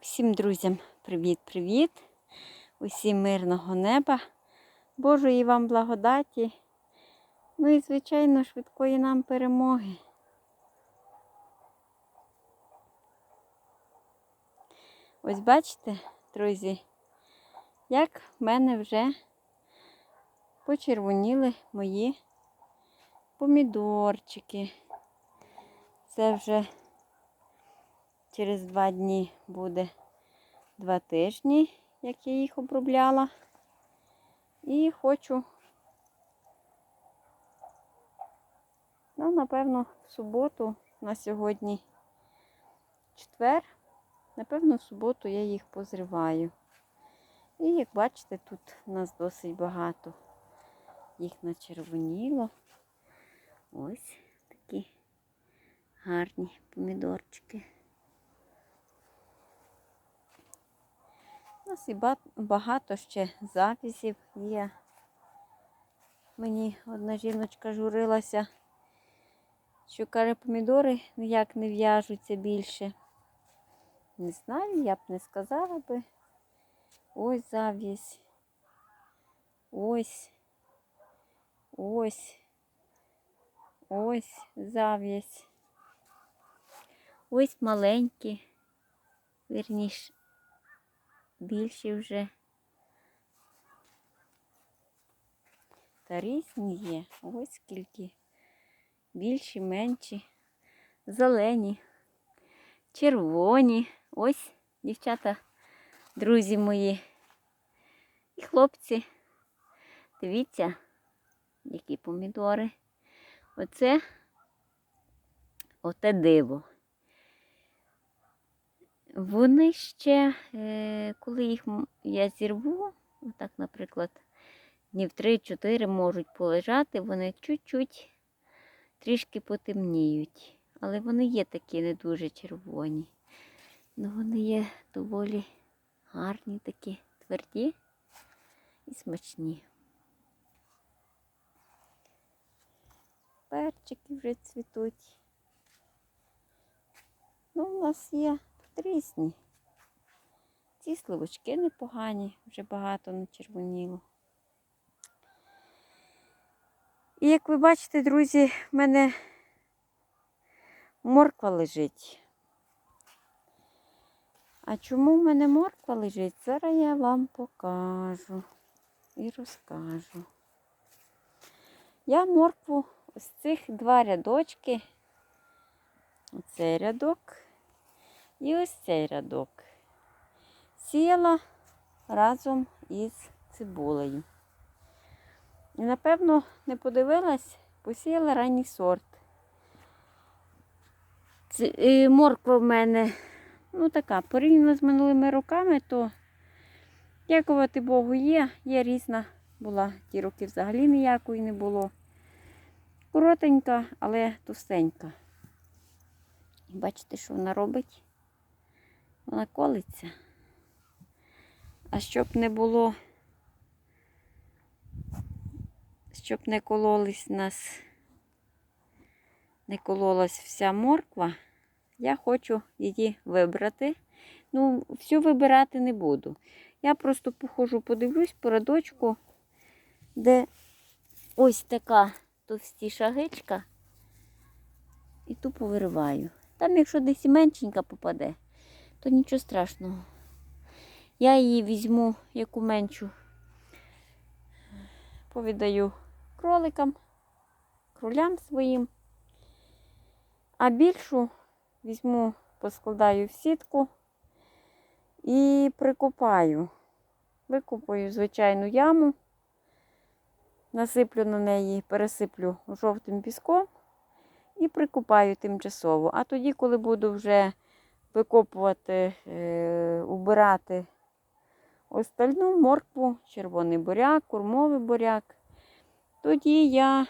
Всім друзям привіт-привіт! Усім мирного неба, Божої вам благодаті, ну і, звичайно, швидкої нам перемоги. Ось бачите, друзі, як в мене вже почервоніли мої помідорчики. Це вже через два дні буде два тижні, як я їх обробляла. І хочу, ну, напевно, в суботу на сьогодні четвер, напевно, в суботу я їх позриваю. І як бачите, тут у нас досить багато їх начервоніло. Ось такі гарні помідорчики. У нас і багато ще записів є. Мені одна жіночка журилася, що каже, помідори ніяк не в'яжуться більше. Не знаю, я б не сказала би. Ось зав'язь. Ось. Ось. Ось зав'язь. Ось маленькі. Вірніше більші вже. Та різні є. Ось скільки. Більші, менші, зелені, червоні. Ось, дівчата, друзі мої. І хлопці. Дивіться, які помідори. Оце оте диво. Вони ще, е, коли їх я зірву, отак, наприклад, днів 3-4 можуть полежати, вони чуть-чуть трішки потемніють. Але вони є такі не дуже червоні. Ну, вони є доволі гарні такі, тверді і смачні. Перчики вже цвітуть. Ну, у нас є різні. Ці сливочки непогані, вже багато не червоніло. І як ви бачите, друзі, в мене морква лежить. А чому в мене морква лежить? Зараз я вам покажу і розкажу. Я моркву з цих два рядочки, оцей рядок і ось цей рядок, сіяла разом із цибулею. І, напевно, не подивилась, посіяла ранній сорт. Ці, е, морква в мене, ну така, порівняно з минулими роками, то, дякувати Богу, є, є різна була. Ті роки взагалі ніякої не було. Коротенька, але товстенька. Бачите, що вона робить? Вона колиться. А щоб не було, щоб не кололись нас, не кололась вся морква, я хочу її вибрати. Ну, всю вибирати не буду. Я просто походжу, подивлюсь по радочку, де ось така товстіша гичка, і ту повириваю. Там, якщо десь і попаде, то нічого страшного. Я її візьму, яку меншу, повідаю кроликам, кролям своїм. А більшу візьму, поскладаю в сітку і прикопаю. Викопаю звичайну яму, насиплю на неї, пересиплю жовтим піском і прикопаю тимчасово. А тоді, коли буду вже викопувати, е, убирати остальну моркву, червоний буряк, курмовий буряк, тоді я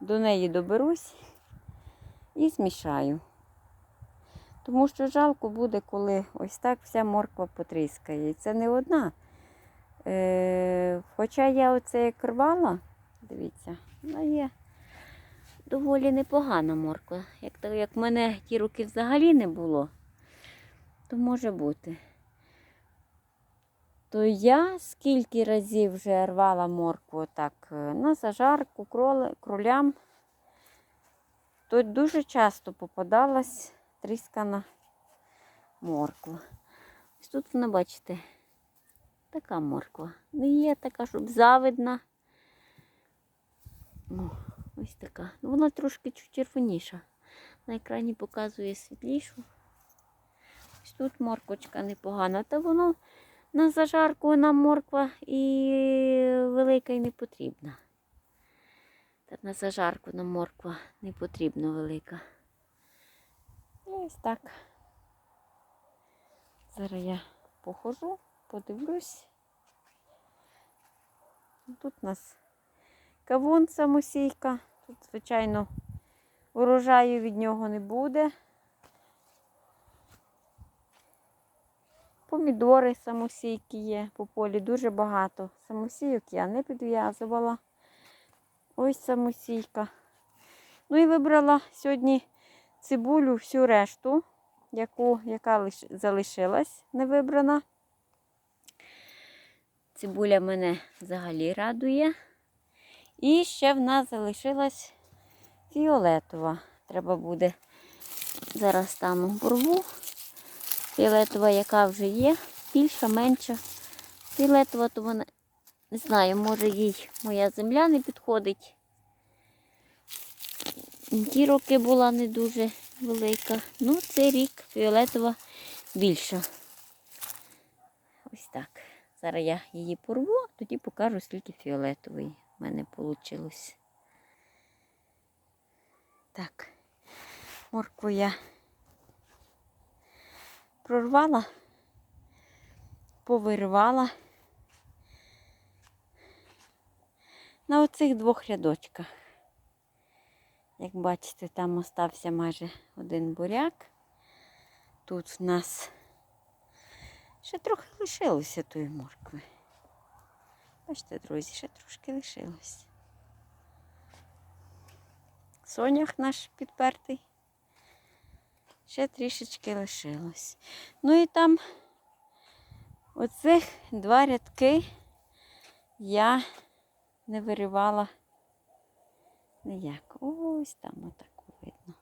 до неї доберусь і змішаю. Тому що жалко буде, коли ось так вся морква потріскає. І це не одна. Е, хоча я оце як рвала, дивіться, вона є доволі непогана морква. Як, то- як в мене ті роки взагалі не було, то може бути. То я скільки разів вже рвала моркву так е, на зажарку, кролям, то дуже часто попадалась тріскана морква. Ось тут вона, бачите, така морква. Не є така, щоб завидна. О, ось така. Ну, вона трошки червоніша. На екрані показує світлішу. Ось тут морквочка непогана. Та воно на зажарку нам морква і велика і не потрібна. Та на зажарку нам морква не потрібна велика. І ось так. Зараз я похожу, подивлюсь. Тут у нас кавун самосійка. Тут, звичайно, урожаю від нього не буде. Помідори самосійки є по полі, дуже багато. Самосійок я не підв'язувала. Ось самосійка. Ну і вибрала сьогодні цибулю, всю решту, яку, яка лиш, залишилась не вибрана. Цибуля мене взагалі радує. І ще в нас залишилась фіолетова. Треба буде зараз там порву. Фіолетова, яка вже є, більша, менша. Фіолетова, то вона, не знаю, може їй моя земля не підходить. Ті роки була не дуже велика. Ну, цей рік фіолетова більша. Ось так. Зараз я її порву, тоді покажу, скільки фіолетової в мене вийшло. Так, моркву я прорвала, повиривала на оцих двох рядочках. Як бачите, там остався майже один буряк. Тут в нас ще трохи лишилося тої моркви. Бачите, друзі, ще трошки лишилось. Сонях наш підпертий. Ще трішечки лишилось. Ну і там оцих два рядки я не виривала ніяк. Ось там отак видно.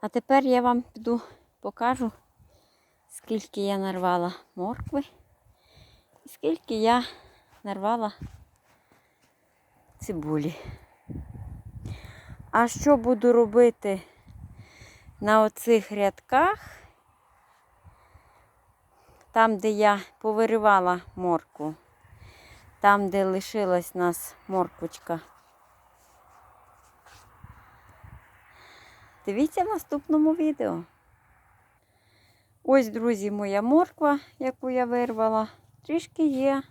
А тепер я вам піду покажу, скільки я нарвала моркви і скільки я нарвала цибулі. А що буду робити на оцих рядках, там, де я повиривала морку, там, де лишилась нас морквочка. Дивіться в наступному відео. Ось, друзі, моя морква, яку я вирвала. Трішки є.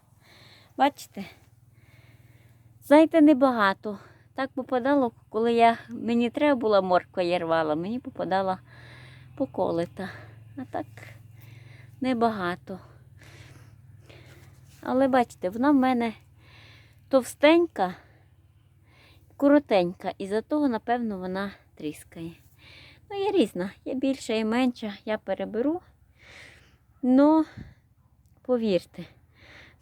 Бачите? Знаєте, небагато. Так попадало, коли я, мені треба була морква, я рвала, мені попадала поколита. А так небагато. Але бачите, вона в мене товстенька, коротенька, і за того, напевно, вона тріскає. Ну, є різна, є більша і менша, я переберу. Ну, повірте,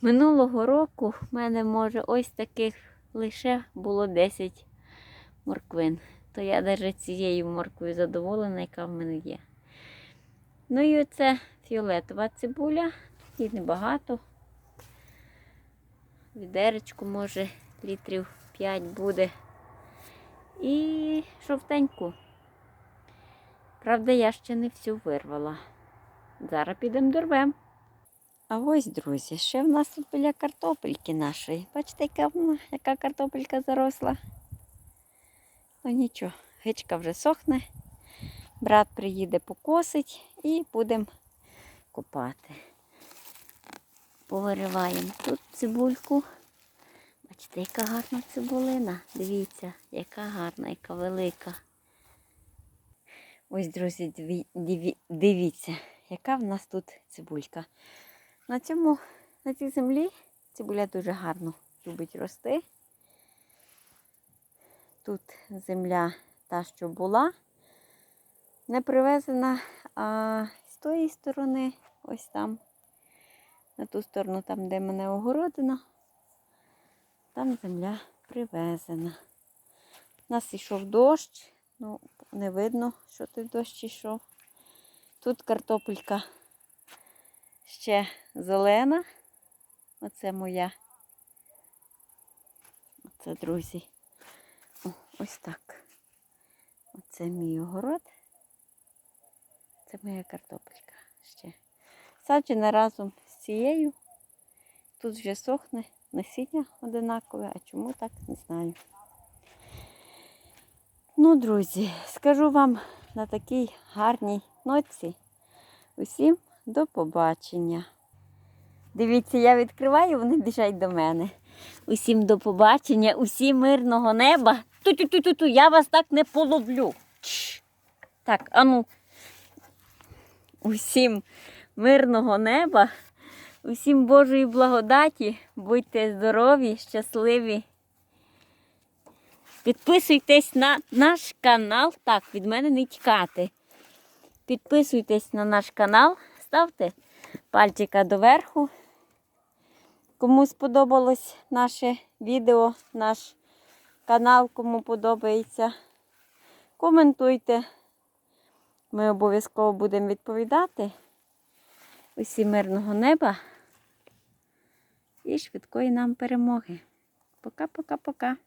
минулого року в мене, може, ось таких лише було 10 морквин. То я навіть цією морквою задоволена, яка в мене є. Ну і оце фіолетова цибуля. Її небагато. Відеречку, може, літрів 5 буде. І жовтеньку. Правда, я ще не всю вирвала. Зараз підемо дорвем. А ось, друзі, ще в нас тут біля картопельки нашої. Бачите, яка вона, яка картопелька заросла. Ну нічого, гичка вже сохне. Брат приїде покосить і будемо копати. Повириваємо тут цибульку. Бачите, яка гарна цибулина. Дивіться, яка гарна, яка велика. Ось, друзі, дві- диві- дивіться, яка в нас тут цибулька. На цьому, на цій землі цибуля дуже гарно любить рости. Тут земля та, що була, не привезена, а з тої сторони, ось там, на ту сторону, там, де мене огородина, там земля привезена. У нас йшов дощ, ну, не видно, що той дощ йшов. Тут картопелька ще зелена. Оце моя. Оце, друзі. О, ось так. Оце мій огород. Це моя картопелька ще. Саджена разом з цією. Тут вже сохне насіння одинакове, а чому так, не знаю. Ну, друзі, скажу вам на такій гарній ноці. Усім до побачення. Дивіться, я відкриваю, вони біжать до мене. Усім до побачення, усім мирного неба. Ту-ту-ту-ту, я вас так не половлю. Чш. Так, ану. Усім мирного неба, усім Божої благодаті, будьте здорові, щасливі. Підписуйтесь на наш канал. Так, від мене не тікати. Підписуйтесь на наш канал, ставте пальчика доверху. Кому сподобалось наше відео, наш канал, кому подобається, коментуйте. Ми обов'язково будемо відповідати. Усім мирного неба і швидкої нам перемоги. Пока-пока-пока.